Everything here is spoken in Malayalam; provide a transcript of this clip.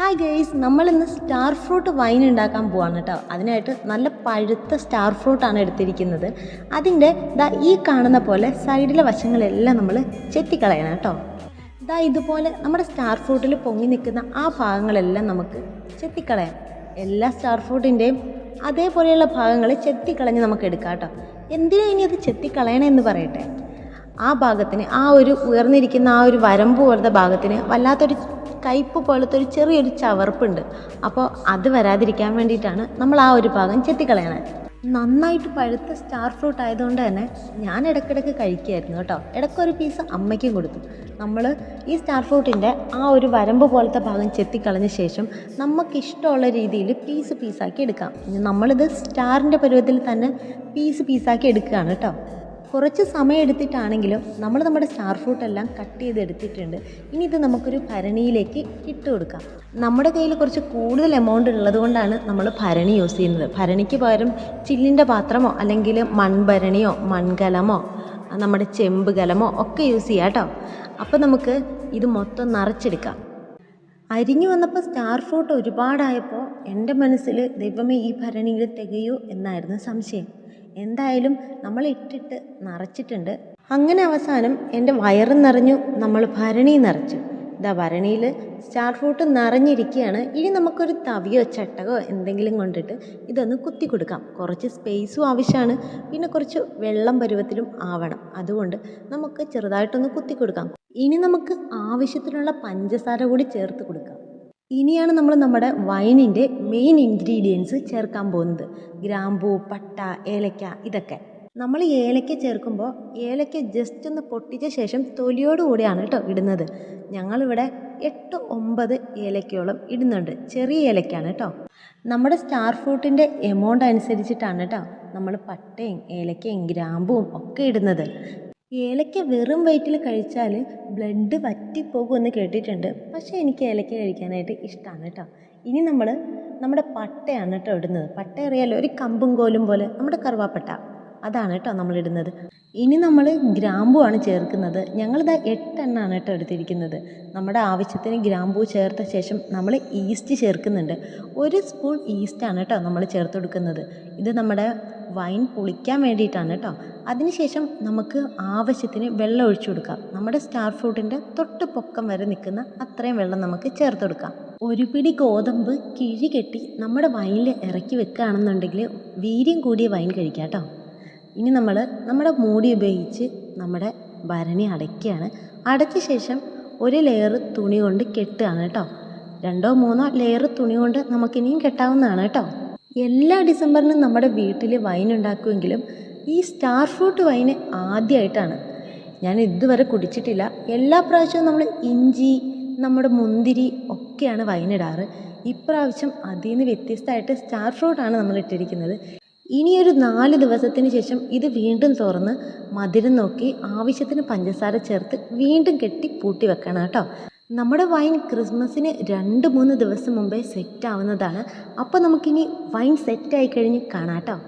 ഹായ് ഗേയ്സ് നമ്മളിന്ന് സ്റ്റാർ ഫ്രൂട്ട് വൈൻ ഉണ്ടാക്കാൻ പോവാണ് കേട്ടോ അതിനായിട്ട് നല്ല പഴുത്ത സ്റ്റാർ ഫ്രൂട്ടാണ് എടുത്തിരിക്കുന്നത്. അതിന്റെ ദാ ഈ കാണുന്ന പോലെ സൈഡിലെ വശങ്ങളെല്ലാം നമ്മൾ ചെത്തിക്കളയണം കേട്ടോ ദാ ഇതുപോലെ നമ്മുടെ സ്റ്റാർ ഫ്രൂട്ടിൽ പൊങ്ങി നിൽക്കുന്ന ആ ഭാഗങ്ങളെല്ലാം നമുക്ക് ചെത്തിക്കളയാം. എല്ലാ സ്റ്റാർ ഫ്രൂട്ടിന്റെയും അതേപോലെയുള്ള ഭാഗങ്ങൾ ചെത്തിക്കളഞ്ഞ് നമുക്ക് എടുക്കാം കേട്ടോ എന്തിനാ ഇനി അത് ചെത്തിക്കളയണമെന്ന് പറയട്ടെ? ആ ഭാഗത്തിന് ആ ഒരു ഉയർന്നിരിക്കുന്ന ആ ഒരു വരമ്പ് പോലത്തെ ഭാഗത്തിന് വല്ലാത്തൊരു കയ്പ് പോലത്തെ ഒരു ചെറിയൊരു ചവർപ്പുണ്ട്. അപ്പോൾ അത് വരാതിരിക്കാൻ വേണ്ടിയിട്ടാണ് നമ്മൾ ആ ഒരു ഭാഗം ചെത്തിക്കളയണത്. നന്നായിട്ട് പഴുത്ത സ്റ്റാർ ഫ്രൂട്ട് ആയതുകൊണ്ട് തന്നെ ഞാൻ ഇടയ്ക്കിടയ്ക്ക് കഴിക്കുമായിരുന്നു കേട്ടോ. ഇടയ്ക്കൊരു പീസ് അമ്മയ്ക്കും കൊടുത്തു. നമ്മൾ ഈ സ്റ്റാർ ഫ്രൂട്ടിന്റെ ആ ഒരു വരമ്പ് പോലത്തെ ഭാഗം ചെത്തിക്കളഞ്ഞ ശേഷം നമുക്കിഷ്ടമുള്ള രീതിയിൽ പീസ് പീസാക്കി എടുക്കാം. നമ്മളിത് സ്റ്റാറിന്റെ പരുവത്തിൽ തന്നെ പീസ് പീസാക്കി എടുക്കുകയാണ് കേട്ടോ. കുറച്ച് സമയം എടുത്തിട്ടാണെങ്കിലും നമ്മൾ നമ്മുടെ സ്റ്റാർ ഫ്രൂട്ടെല്ലാം കട്ട് ചെയ്ത് എടുത്തിട്ടുണ്ട് ഇനി ഇത് നമുക്കൊരു ഭരണിയിലേക്ക് ഇട്ട് കൊടുക്കാം. നമ്മുടെ കയ്യിൽ കുറച്ച് കൂടുതൽ എമൗണ്ട് ഉള്ളത് കൊണ്ടാണ് നമ്മൾ ഭരണി യൂസ് ചെയ്യുന്നത്. ഭരണിക്ക് പകരം ചില്ലിന്റെ പാത്രമോ അല്ലെങ്കിൽ മൺഭരണിയോ മൺകലമോ നമ്മുടെ ചെമ്പ് കലമോ ഒക്കെ യൂസ് ചെയ്യാം കേട്ടോ. അപ്പോൾ നമുക്ക് ഇത് മൊത്തം നിറച്ചെടുക്കാം. അരിഞ്ഞു വന്നപ്പോൾ സ്റ്റാർ ഫ്രൂട്ട് ഒരുപാടായപ്പോൾ എന്റെ മനസ്സിൽ ദൈവമേ ഈ ഭരണിയിൽ തികയൂ എന്നായിരുന്നു സംശയം. എന്തായാലും നമ്മൾ ഇട്ടിട്ട് നിറച്ചിട്ടുണ്ട്. അങ്ങനെ അവസാനം എന്റെ വയറ് നിറഞ്ഞു നമ്മൾ ഭരണി നിറച്ചു. ഇതാ ഭരണിയിൽ സ്റ്റാർ ഫ്രൂട്ട് നിറഞ്ഞിരിക്കുകയാണ്. ഇനി നമുക്കൊരു തവിയോ ചട്ടകോ എന്തെങ്കിലും കൊണ്ടിട്ട് ഇതൊന്ന് കുത്തി കൊടുക്കാം. കുറച്ച് സ്പേസും ആവശ്യമാണ്. പിന്നെ കുറച്ച് വെള്ളം പരുവത്തിലും ആവണം. അതുകൊണ്ട് നമുക്ക് ചെറുതായിട്ടൊന്ന് കുത്തി കൊടുക്കാം. ഇനി നമുക്ക് ആവശ്യത്തിനുള്ള പഞ്ചസാര കൂടി ചേർത്ത് കൊടുക്കാം. ഇനിയാണ് നമ്മൾ നമ്മുടെ വൈനിന്റെ മെയിൻ ഇൻഗ്രീഡിയൻസ് ചേർക്കാൻ പോകുന്നത്. ഗ്രാമ്പൂ പട്ട ഏലക്ക ഇതൊക്കെ. നമ്മൾ ഏലക്ക ചേർക്കുമ്പോൾ ഏലക്ക ജസ്റ്റ് ഒന്ന് പൊട്ടിച്ച ശേഷം തൊലിയോട് കൂടിയാണ് കേട്ടോ ഇടുന്നത്. ഞങ്ങളിവിടെ എട്ട് ഒമ്പത് ഏലക്കയോളം ഇടുന്നുണ്ട്. ചെറിയ ഏലക്കയാണ് കേട്ടോ. നമ്മുടെ സ്റ്റാർ ഫ്രൂട്ടിന്റെ എമൗണ്ട് അനുസരിച്ചിട്ടാണ് കേട്ടോ നമ്മൾ പട്ടയും ഏലക്കയും ഗ്രാമ്പും ഒക്കെ ഇടുന്നത്. ഏലക്ക വെറും വയറ്റിൽ കഴിച്ചാൽ ബ്ലഡ് വറ്റിപ്പോകുമെന്ന് കേട്ടിട്ടുണ്ട്. പക്ഷേ എനിക്ക് ഏലക്ക കഴിക്കാനായിട്ട് ഇഷ്ടമാണ് കേട്ടോ. ഇനി നമ്മൾ നമ്മുടെ പട്ടയാണ് കേട്ടോ ഇടുന്നത്. പട്ട അറിയാലോ ഒരു കമ്പും കോലും പോലെ. നമ്മുടെ കറുവാപ്പട്ട. അതാണ് കേട്ടോ നമ്മൾ ഇടുന്നത് ഇനി നമ്മൾ ഗ്രാമ്പുവാണ് ചേർക്കുന്നത്. ഞങ്ങളിത് എട്ടെണ്ണാണ് കേട്ടോ എടുത്തിരിക്കുന്നത്. നമ്മുടെ ആവശ്യത്തിന് ഗ്രാമ്പൂ ചേർത്ത ശേഷം നമ്മൾ ഈസ്റ്റ് ചേർക്കുന്നുണ്ട്. ഒരു സ്പൂൺ ഈസ്റ്റാണ് കേട്ടോ നമ്മൾ ചേർത്ത് കൊടുക്കുന്നത്. ഇത് നമ്മുടെ വൈൻ പുളിക്കാൻ വേണ്ടിയിട്ടാണ് കേട്ടോ. അതിനുശേഷം നമുക്ക് ആവശ്യത്തിന് വെള്ളം ഒഴിച്ചു കൊടുക്കാം. നമ്മുടെ സ്റ്റാർ ഫ്രൂട്ടിന്റെ തൊട്ട് പൊക്കം വരെ നിൽക്കുന്ന അത്രയും വെള്ളം നമുക്ക് ചേർത്ത് കൊടുക്കാം. ഒരു പിടി ഗോതമ്പ് കിഴി കെട്ടി നമ്മുടെ വൈനിൽ ഇറക്കി വെക്കുകയാണെന്നുണ്ടെങ്കിൽ വീര്യം കൂടിയ വൈൻ കഴിക്കാം കേട്ടോ. ഇനി നമ്മൾ നമ്മുടെ മൂടി ഉപയോഗിച്ച് നമ്മുടെ ഭരണി അടയ്ക്കുകയാണ്. അടച്ച ശേഷം ഒരു ലെയർ തുണി കൊണ്ട് കെട്ടുകയാണ് കേട്ടോ. രണ്ടോ മൂന്നോ ലെയർ തുണി കൊണ്ട് നമുക്കിനിയും കെട്ടാവുന്നതാണ് കേട്ടോ. എല്ലാ ഡിസംബറിനും നമ്മുടെ വീട്ടിൽ വൈൻ ഉണ്ടാക്കുമെങ്കിലും ഈ സ്റ്റാർ ഫ്രൂട്ട് വൈന് ആദ്യമായിട്ടാണ് ഞാൻ ഇതുവരെ കുടിച്ചിട്ടില്ല. എല്ലാ പ്രാവശ്യവും നമ്മൾ ഇഞ്ചി നമ്മുടെ മുന്തിരി ഒക്കെയാണ് വൈനിടാറ് ഇപ്രാവശ്യം അതിൽ നിന്ന് വ്യത്യസ്തമായിട്ട് സ്റ്റാർ ഫ്രൂട്ടാണ് നമ്മൾ ഇട്ടിരിക്കുന്നത്. ഇനിയൊരു നാല് ദിവസത്തിന് ശേഷം ഇത് വീണ്ടും തുറന്ന് മധുരം നോക്കി ആവശ്യത്തിന് പഞ്ചസാര ചേർത്ത് വീണ്ടും കെട്ടി പൂട്ടി വെക്കണം കേട്ടോ. നമ്മുടെ വൈൻ ക്രിസ്മസിന് രണ്ട് മൂന്ന് ദിവസം മുമ്പേ സെറ്റ് ആവുന്നതാണ്. അപ്പോൾ നമുക്കിനി വൈൻ സെറ്റ് ആയി കഴിഞ്ഞ് കാണാം കേട്ടോ.